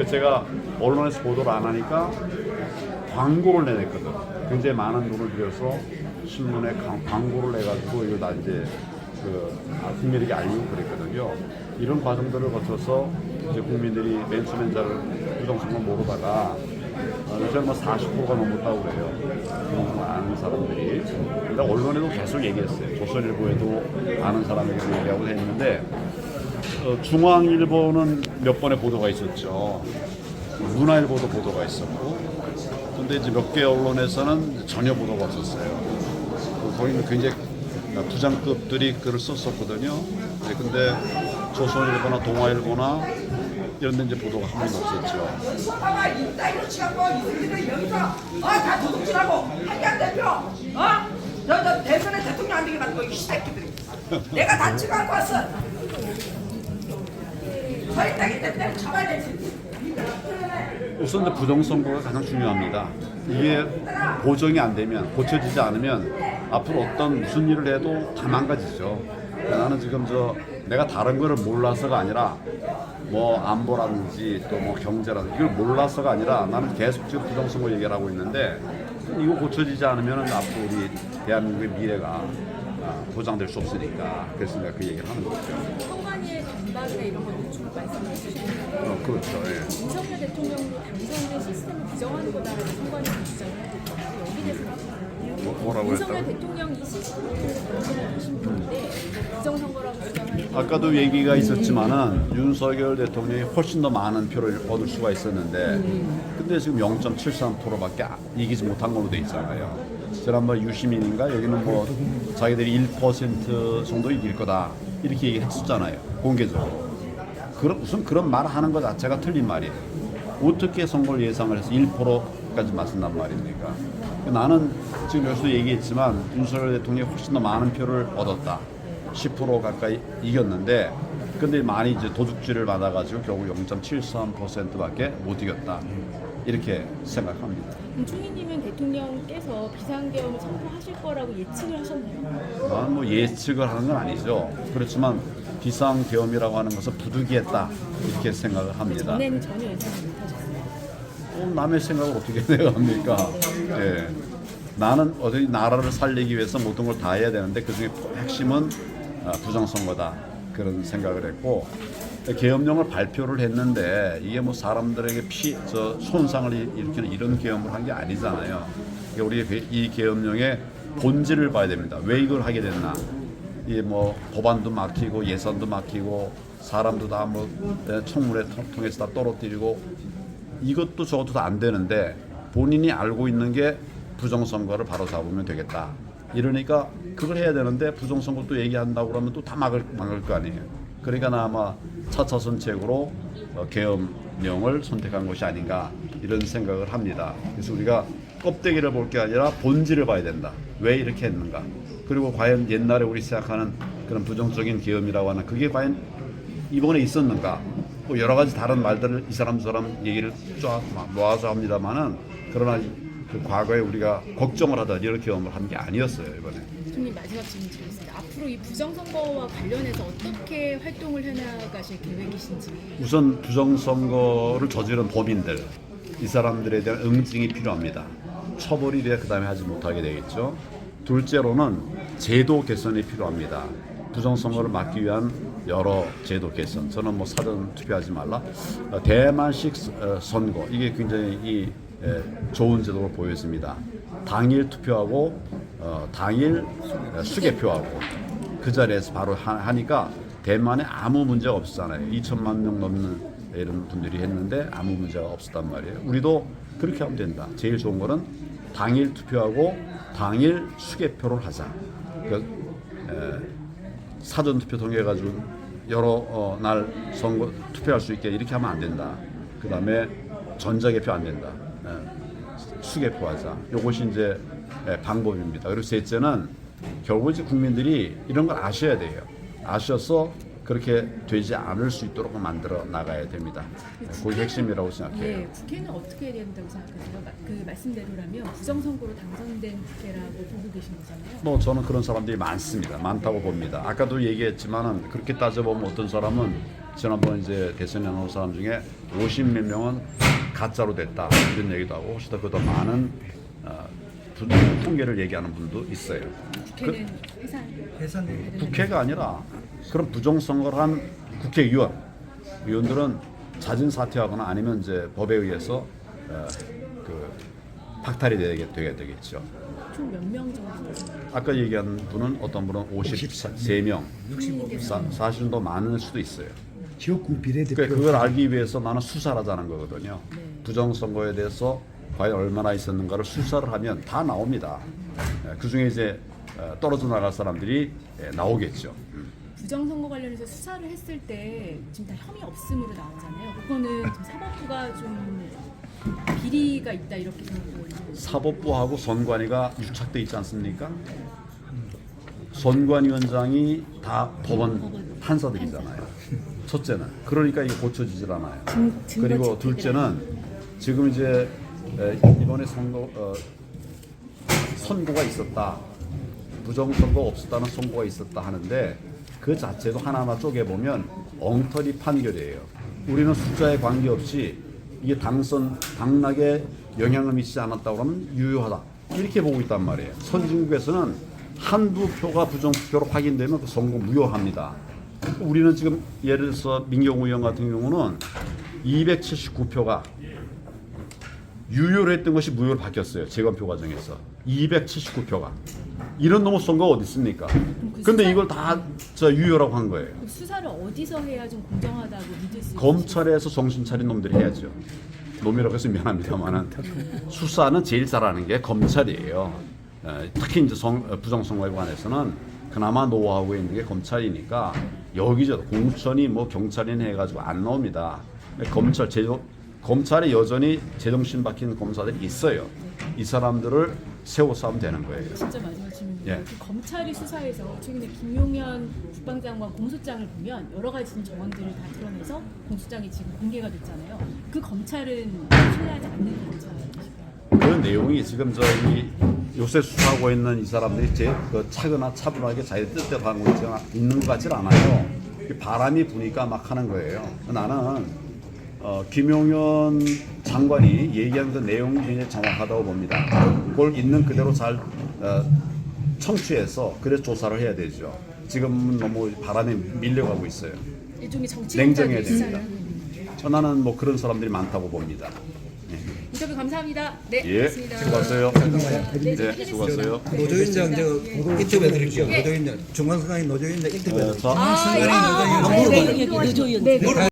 그 제가 언론에서 보도를 안 하니까 광고를 내냈거든. 굉장히 많은 돈을 들여서 신문에 광- 광고를 내가지고 이거 나 이제 그 아, 국민에게 알리고 그랬거든요. 이런 과정들을 거쳐서 이제 국민들이 맨수맨자를 부정선거 모르다가 어, 요새 뭐 40%가 넘었다고 그래요. 부정선거 아는 사람들이. 근데 언론에도 계속 얘기했어요. 조선일보에도 아는 사람에게 얘기하고 했는데 어, 중앙일보는 몇 번의 보도가 있었죠. 문화일보도 보도가 있었고, 근데 이제 몇 개 언론에서는 전혀 보도가 없었어요. 그 거기는 굉장히 부장급들이 글을 썼었거든요. 네, 근데 조선일보나 동아일보나 이런 데 이제 보도가 한 번도 없었죠. 오빠가 이 따위로 취하고 이들이 여기서 어다 도둑질하고 한양 대표 어저저 대선에 대통령 안 되게 만들고 이 새끼들이 내가 다 찍어갖고 왔어 땅이 때문에 잡아야 되지 우선 부정선거가 가장 중요합니다. 이게 보정이 안 되면 고쳐지지 않으면 앞으로 어떤 무슨 일을 해도 다 망가지죠. 나는 지금 저 내가 다른 거를 몰라서가 아니라 뭐 안보라든지 또 뭐 경제라든지 이걸 몰라서가 아니라 나는 계속 지금 부정선거 얘기를 하고 있는데 이거 고쳐지지 않으면 앞으로 우리 대한민국의 미래가 아, 보장될 수 없으니까 그래서 내가 그 얘기를 하는 거죠. 반박이나 이런 것도 좀 말씀해 주셨는데 어, 그렇죠. 예. 윤석열 대통령도 당선된 시스템을 부정하는 거다라고 선관위가 주장을 하고 있거든요. 여기 대해서 뭐- 뭐라고 윤석열 했다고? 대통령 이 시스템을 부정하신 분인데 부정선거라고 주장하는 아까도 얘기가 있었지만은 윤석열 대통령이 훨씬 더 많은 표를 얻을 수가 있었는데 근데 지금 0.73%밖에 이기지 못한 걸로 돼 있잖아요. 지난번 유시민인가 여기는 뭐 자기들이 1% 정도 이길 거다 이렇게 얘기했었잖아요 공개적으로. 그런 무슨 그런 말 하는 것 자체가 틀린 말이에요. 어떻게 선거를 예상을 해서 1%까지 맞선단 말입니까? 나는 지금 여기서 얘기했지만 윤석열 대통령이 훨씬 더 많은 표를 얻었다. 10% 가까이 이겼는데 근데 많이 이제 도둑질을 받아가지고 결국 0.73%밖에 못 이겼다. 이렇게 생각합니다. 김충희님은 대통령께서 비상계엄을 선포하실 거라고 예측을 하셨나요? 나는 뭐 예측을 하는 건 아니죠. 그렇지만 비상계엄이라고 하는 것은 부득이했다 이렇게 생각을 합니다. 전에는 전혀 예상을 못하셨어요. 어, 남의 생각을 어떻게 내가 합니까? 예. 나는 어디 나라를 살리기 위해서 모든 걸 다 해야 되는데 그 중에 핵심은 아, 부정선거다 그런 생각을 했고 계엄령을 발표를 했는데 이게 뭐 사람들에게 피, 저 손상을 일- 일으키는 이런 계엄을 한 게 아니잖아요. 그러니까 우리 이 계엄령의 본질을 봐야 됩니다. 왜 이걸 하게 됐나? 이게 뭐 법안도 막히고 예산도 막히고 사람도 다 뭐 청문회 통- 통해서 다 떨어뜨리고 이것도 저것도 다 안 되는데 본인이 알고 있는 게 부정선거를 바로 잡으면 되겠다. 이러니까 그걸 해야 되는데 부정선거 또 얘기한다고 그러면 또 다 막을, 막을 거 아니에요. 그러니까 나 아마 차차선책으로 어, 계엄령을 선택한 것이 아닌가 이런 생각을 합니다. 그래서 우리가 껍데기를 볼 게 아니라 본질을 봐야 된다. 왜 이렇게 했는가? 그리고 과연 옛날에 우리 생각하는 그런 부정적인 계엄이라고 하는 그게 과연 이번에 있었는가? 뭐 여러 가지 다른 말들을 이 사람 저 사람 얘기를 쫙 모아서 합니다만은 그러나 그 과거에 우리가 걱정을 하다 이런 경험을 한 게 아니었어요 이번에. 대통령 마지막 질문 드리겠습니다. 앞으로 이 부정선거와 관련해서 어떻게 활동을 해나가실 계획이신지 우선 부정선거를 저지른 범인들 이 사람들에 대한 응징이 필요합니다. 처벌이 돼야 그 다음에 하지 못하게 되겠죠. 둘째로는 제도 개선이 필요합니다. 부정선거를 막기 위한 여러 제도 개선. 저는 뭐 사전 투표하지 말라. 어, 대만식 어, 선거 이게 굉장히 이 에, 좋은 제도로 보여집니다. 당일 투표하고 어, 당일 어, 수개표하고 그 자리에서 바로 하, 하니까 대만에 아무 문제가 없었잖아요. 2천만 명 넘는 이런 분들이 했는데 아무 문제가 없었단 말이에요. 우리도 그렇게 하면 된다. 제일 좋은 거는 당일 투표하고 당일 수개표를 하자. 그, 에, 사전 투표 통해 가지고 여러 어, 날 선거 투표할 수 있게 이렇게 하면 안 된다. 그 다음에 전자개표 안 된다. 에, 수개표하자. 요것이 이제 에, 방법입니다. 그리고 셋째는 결국 이제 국민들이 이런 걸 아셔야 돼요. 아셔서 그렇게 되지 않을 수 있도록 만들어 나가야 됩니다. 네, 그게 핵심이라고 생각해요. 네, 국회는 어떻게 해야 된다고 생각하세요? 마- 그 말씀대로라면 부정선거로 당선된 국회라고 보고 계신 거잖아요. 뭐 저는 그런 사람들이 많습니다. 많다고 봅니다. 아까도 얘기했지만은 그렇게 따져보면 어떤 사람은 지난번 이제 대선에 나온 사람 중에 50 몇 명은 가짜로 됐다 이런 얘기도 하고 혹시 더 그더 많은 어, 분- 통계를 얘기하는 분도 있어요. 국회는 해산. 해산 국회가 아니라 그런 부정선거를 한 국회의원 의원들은 자진 사퇴하거나 아니면 이제 법에 의해서 어, 그 박탈이 되게, 되게 되겠죠. 총 몇 명 정도? 아까 얘기한 분은 어떤 분은 53명, 65명. 사, 사실은 더 많을 수도 있어요. 지역구 비례대표 그러니까 그걸 알기 위해서 나는 수사를 하자는 거거든요. 네. 부정선거에 대해서 과연 얼마나 있었는가를 수사를 하면 다 나옵니다. 그 중에 이제 어, 떨어져 나갈 사람들이 예, 나오겠죠. 부정선거 관련해서 수사를 했을 때 지금 다 혐의 없음으로 나오잖아요. 그거는 지금 사법부가 좀 비리가 있다 이렇게 생각하고 사법부하고 선관위가 유착돼 있지 않습니까? 선관위원장이 다 법원 판사들이잖아요. 첫째는 그러니까 이게 고쳐지질 않아요. 증- 그리고 둘째는 지금 이제 에, 이번에 선거 어, 선고가 있었다. 부정 선거 없었다는 선고가 있었다 하는데 그 자체도 하나하나 쪼개 보면 엉터리 판결이에요. 우리는 숫자에 관계없이 이게 당선 당락에 영향을 미치지 않았다 그러면 유효하다 이렇게 보고 있단 말이에요. 선진국에서는 한두 표가 부정투표로 확인되면 그 선거 무효합니다. 우리는 지금 예를 들어서 민경우 의원 같은 경우는 279표가 유효로 했던 것이 무효로 바뀌었어요. 재검표 과정에서 279표가 이런 놈의 선거가 어디 있습니까? 그 근데 수사- 이걸 다 저 유효라고 한 거예요. 그럼 수사를 어디서 해야 좀 공정하다고 믿을 수 검찰에서 정신 차린 놈들이 해야죠. 놈이라고 해서 미안합니다만은 수사는 제일 잘하는 게 검찰이에요. 어, 특히 이제 성, 어, 부정선거에 관해서는 그나마 노하우가 있는 게 검찰이니까 여기저기 공천이 뭐 경찰이나 해가지고 안 나옵니다. 검찰 제도 검찰에 여전히 제정신 박힌 검사들이 있어요. 이 사람들을 세워서 하면 되는 거예요. 진짜 마지막 질문인데 예. 그 검찰이 수사해서 최근에 김용현 국방장관 공소장을 보면 여러 가지 정황들을 다 드러내서 공소장이 지금 공개가 됐잖아요. 그 검찰은 신뢰하지 않는 검찰이실까요? 그 내용이 지금 저기 요새 수사하고 있는 이 사람들이 제그 차거나 차분하게 자기 뜻대로 하는 거 있는 것 같질 않아요. 이 바람이 부니까 막 하는 거예요. 나는 어, 김용현 장관이 얘기한 그 내용이 굉장히 정확하다고 봅니다. 그걸 있는 그대로 잘 어, 청취해서 그래서 조사를 해야 되죠. 지금 너무 바람에 밀려가고 있어요. 일종의 정치 냉정해야 됩니다. 수사를. 저 나는 뭐 그런 사람들이 많다고 봅니다. 인터뷰 감사합니다. 네, 예, 고맙습니다. 수고하세요. 네, 네, 수고하세요. 노조위원장 저 인터뷰 해드릴게요. 노조위원장 중앙선관위 노조위원장 인터뷰 어, 해드릴게요. 저 아, 예. 노조위원장 아, 이거 네, 물어봐요. 네, 네, 네, 네.